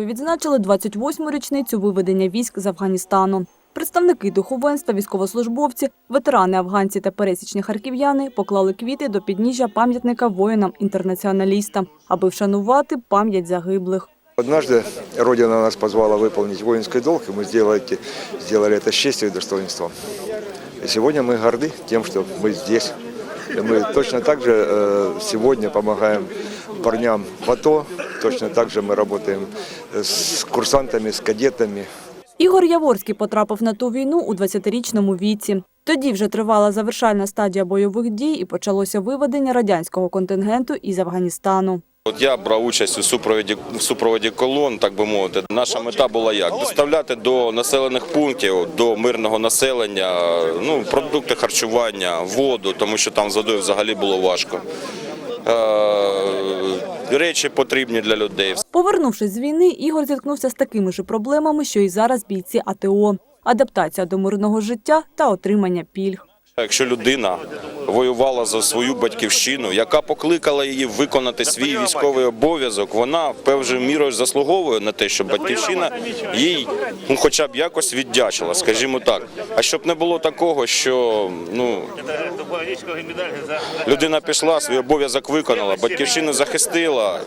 Відзначили 28-му річницю виведення військ з Афганістану. Представники духовенства, військовослужбовці, ветерани афганці та пересічні харків'яни поклали квіти до підніжжя пам'ятника воїнам-інтернаціоналістам, аби вшанувати пам'ять загиблих. Однажды Родина нас позвала выполнить воинский долг, и мы сделали, эти- сделали это с честью и достоинством. И сегодня мы горды тем, что мы здесь. И мы точно так же э, сегодня помогаем парням в АТО, точно так же мы работаем с курсантами, с кадетами, Ігор Яворський потрапив на ту війну у 20-річному віці. Тоді вже тривала завершальна стадія бойових дій і почалося виведення радянського контингенту із Афганістану. От я брав участь у супроводі в супроводі колон, так би мовити. Наша мета була як доставляти до населених пунктів, до мирного населення, ну продукти харчування, воду, тому що там з водою взагалі було важко. Речі потрібні для людей. Повернувшись з війни, Ігор зіткнувся з такими ж проблемами, що і зараз бійці АТО – адаптація до мирного життя та отримання пільг. Якщо людина воювала за свою батьківщину, яка покликала її виконати свій військовий обов'язок, вона певною мірою заслуговує на те, щоб батьківщина їй ну, хоча б якось віддячила, скажімо так. А щоб не було такого, що ну людина пішла, свій обов'язок виконала, батьківщину захистила,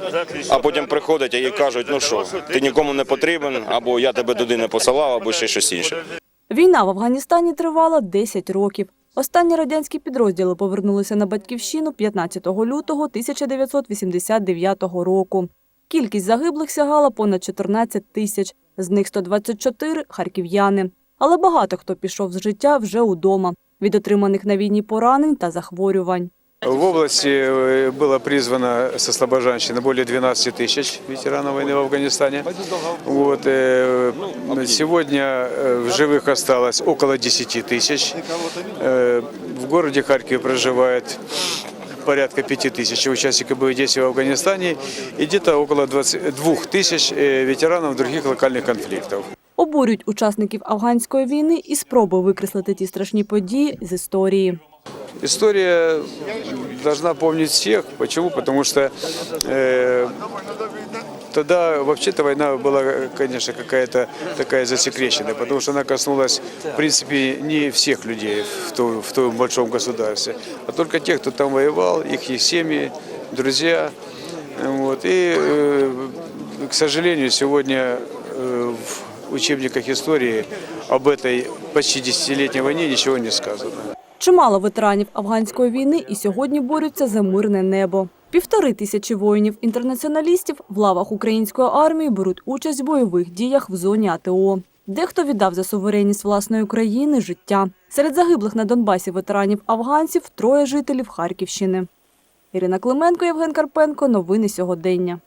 а потім приходять, а їй кажуть, ну що, ти нікому не потрібен, або я тебе туди не посилав, або ще щось інше. Війна в Афганістані тривала 10 років. Останні радянські підрозділи повернулися на батьківщину 15 лютого 1989 року. Кількість загиблих сягала понад 14 тисяч, з них 124 – харків'яни. Але багато хто пішов з життя вже удома від отриманих на війні поранень та захворювань. В области э, было призвано со слабожанщины более 12 тысяч ветеранов войны в Афганистане. Вот, э, сегодня э, в живых осталось около 10 тысяч. Э, В городе Харькове проживает порядка 5 тысяч участников боевых действий в Афганистане и где-то около 22 тысяч э, ветеранов других локальных конфликтов. Обурюють учасників афганської війни і спроби викреслити ті страшні події з історії. История должна помнить всех. Почему? Потому что э, тогда вообще-то война была, конечно, какая-то такая засекреченная, потому что она коснулась, в принципе, не всех людей в том, в том большом государстве, а только тех, кто там воевал, их, семьи, друзья. Вот. И, э, к сожалению, сегодня э, в учебниках истории об этой почти десятилетней войне ничего не сказано. Чимало ветеранів афганської війни і сьогодні борються за мирне небо. Півтори тисячі воїнів-інтернаціоналістів в лавах української армії беруть участь в бойових діях в зоні АТО. Дехто віддав за суверенність власної країни життя. Серед загиблих на Донбасі ветеранів афганців троє жителів Харківщини. Ірина Клименко, Євген Карпенко. Новини сьогодення.